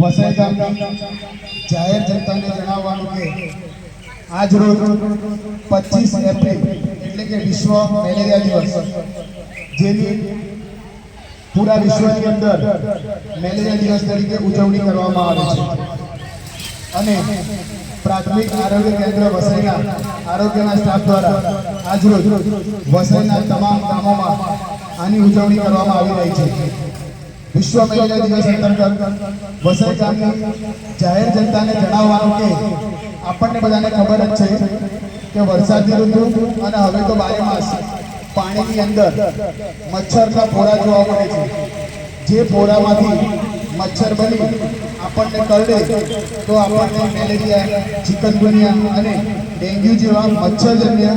વસઈ ગામની જાહેર જનતાને જણાવવાનું કે આજ રોજ પચીસ એપ્રિલ એટલે કે વિશ્વ મેલેરિયા દિવસ, જેની પૂરા વિશ્વની અંદર મેલેરિયા દિવસ તરીકે ઉજવણી કરવામાં આવે છે. અને પ્રાથમિક આરોગ્ય કેન્દ્ર વસઈના આરોગ્યના સ્ટાફ દ્વારા આજરોજ વસઈના તમામ ગામોમાં આની ઉજવણી કરવામાં આવી રહી છે. વિશ્વ મહિલા દિવસ અંતર્ગત વસઈ ગામની જાહેર જનતાને જણાવવાનું કે આપણને બધાને ખબર જ છે કે વરસાદની ઋતુ અને હવે તો બારે માસ પાણીની અંદર મચ્છરના ફોરા જોવા મળે છે. જે ફોરામાંથી મચ્છર બની આપણને કરડે તો આપણને મેલેરિયા, ચિકનગુનિયા અને ડેન્ગ્યુ જેવા મચ્છરજન્ય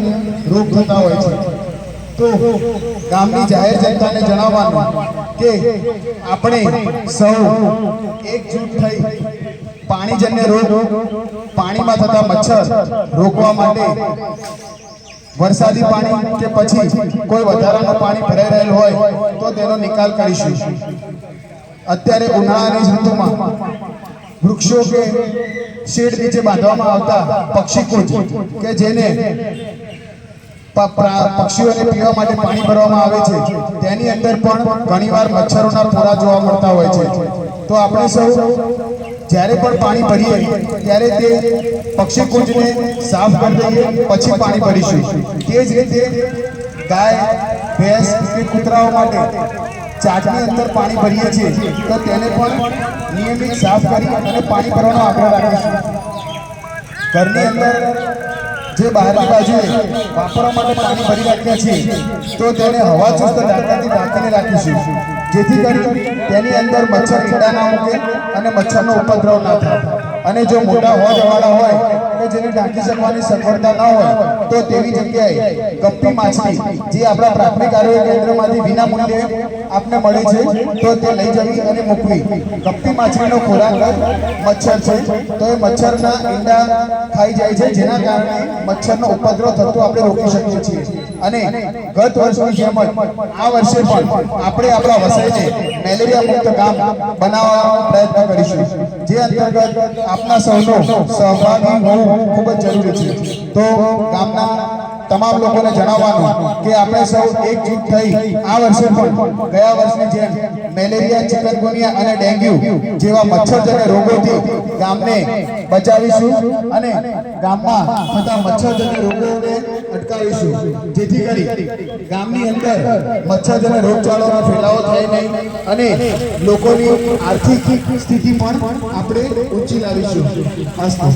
રોગ થતા હોય છે. તો ગામની જાહેર જનતાને જણાવવાનું કે આપણે સૌ એકજૂટ થઈ પાણીજન્ય રોગ પાણીમાં થતા મચ્છર રોકવા માટે વરસાદી પાણી કે પછી કોઈ વધારાનું પાણી ભરાઈ રહેલ હોય તો તેનો નિકાલ કરીશું. અત્યારે ઉનાળાની ઋતુમાં વૃક્ષો કે શેડ નીચે બાંધવામાં આવતા પક્ષી કુંજ કે જેને પક્ષીઓને પીવા માટે પાણી ભરવામાં આવે છે. તેની અંદર પણ ઘણીવાર મચ્છરોના પોરા જોવા મળતા હોય છે. તો આપણે સૌ જ્યારે પણ પાણી ભરીએ, ત્યારે તે પક્ષી કુંજને સાફ કરી દઈએ, પછી પાણી ભરીશું. તે જ રીતે ગાય, ભેંસ કે કૂતરાઓ માટે ચાટની અંદર પાણી ભરીએ છીએ, તો તેને પણ નિયમિત સાફ કરી અને પાણી ભરવાનો આગ્રહ રાખીશું. ઘરની અંદર જે બહારની બાજુએ વાપરવા માટે પાણી ભરી રાખ્યા છે, તો તેને હવા ચુસ્ત ઢાંકણાથી ઢાંકીને રાખીશું. જેથી કરી તેની અંદર મચ્છર ઈંડા ના મૂકે અને મચ્છરનો ઉપદ્રવ ના થાય. અને જો મોટા હોજવાળા હોય કે જેને ઢાંકી શકવાની સગવડતા ન હોય તો તેવી જગ્યાએ ગપ્પી માછલી જે આપણા પ્રાથમિક આરોગ્ય કેન્દ્રમાંથી વિના મૂલ્યે આપને મળે છે તો તે લઈ જવી અને મૂકવી. ગપ્પી માછલીનો ખોરાક મચ્છર છે તો એ મચ્છરના ઈંડા ખાઈ જાય છે જેના કારણે મચ્છરનો ઉપદ્રવ થતો આપણે રોકી શકીએ છીએ. અને ગત વર્ષની જેમ જ આ વર્ષે પણ આપણે આપણા વસાઈને મેલેરિયા મુક્ત ગામ બનાવવાનો પ્રયત્ન કરીશું જે અંતર્ગત આપના સૌનો સહભાગી હોવું ખૂબ જ જરૂરી છે. તો ગામના તમામ લોકોને જણાવવાનું કે આપણે સૌ એકજૂટ થઈ આ વર્ષે પણ ગયા વર્ષની જેમ મેલેરિયા, ચિકનગુનિયા અને ડેન્ગ્યુ જેવા મચ્છરજન્ય રોગોથી ગામને બચાવીશું અને ગામમાં થતા મચ્છરજન્ય રોગોને અટકાવીશું. જેથી કરી ગામની અંદર મચ્છરજન્ય રોગચાળોનો ફેલાવો થાય નહીં અને લોકોની આર્થિક સ્થિતિ પણ આપણે ઊંચી લાવીશું. અસ્તુ.